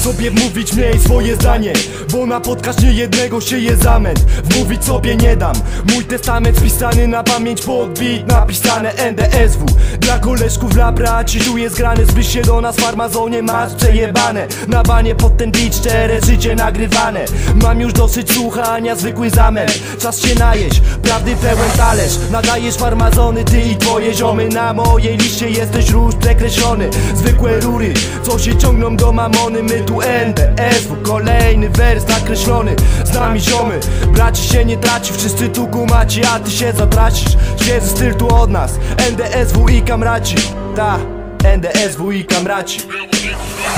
sobie mówić mniej swoje zdanie Bo na podcast nie jednego się je zamęt Wmówić sobie nie dam Mój testament spisany na pamięć podbit Napisane NDSW Dla koleżków, dla braci Tu jest grane, zbliż się do nas w farmazonie Masz przejebane. Na banie pod ten beat szczere życie nagrywane. Mam już dosyć słuchania, zwykły zamęt Czas się najeść, prawdy pełen talerz. Nadajesz farmazony, ty i twoje ziomy. Na mojej liście jesteś róż przekreślony. Zwykłe rury, co się ciągną do mamony My tu NDSW, kolejny wers nakreślony. Z nami ziomy, braci się nie traci. Wszyscy tu kumaci, a ty się zatracisz. Świeży styl tu od nas, NDSW i kamraci. Ta, NDSW i kamraci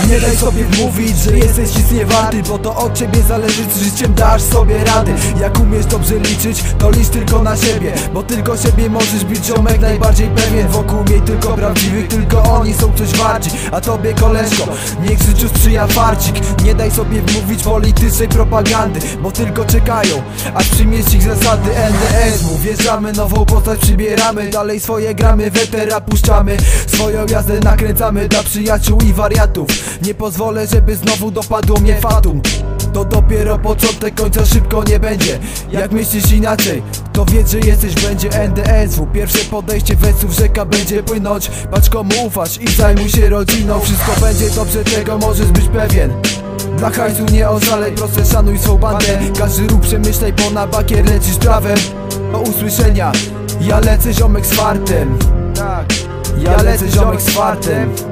Nie daj sobie mówić, że jesteś nic nie warty Bo to od ciebie zależy, czy życiem dasz sobie rady Jak umiesz dobrze liczyć, to licz tylko na siebie Bo tylko siebie możesz być ziomek najbardziej pewien. Wokół miej tylko prawdziwych, tylko oni są coś warci A tobie koleżko, niech w życiu sprzyja farcik. Nie daj sobie wmówić politycznej propagandy Bo tylko czekają, aż przyjmiesz ich zasady. NDS-u Wjeżdżamy, nową postać przybieramy. Dalej swoje gramy, wetera puszczamy. Swoją jazdę nakręcamy dla przyjaciół i wariatów Nie pozwolę, żeby znowu dopadło mnie fatum. To dopiero początek, końca szybko nie będzie. Jak myślisz inaczej, to wiedz, że jesteś będzie NDSW Pierwsze podejście wersów rzeka będzie płynąć. Patrz komu ufasz i zajmuj się rodziną. Wszystko będzie dobrze, tego możesz być pewien. Dla hajsu nie oszalej, proszę szanuj swą bandę. Każdy ruch przemyślej, bo na bakier lecisz prawem. Do usłyszenia, ja lecę ziomek z fartem. Tak, ja lecę ziomek z fartem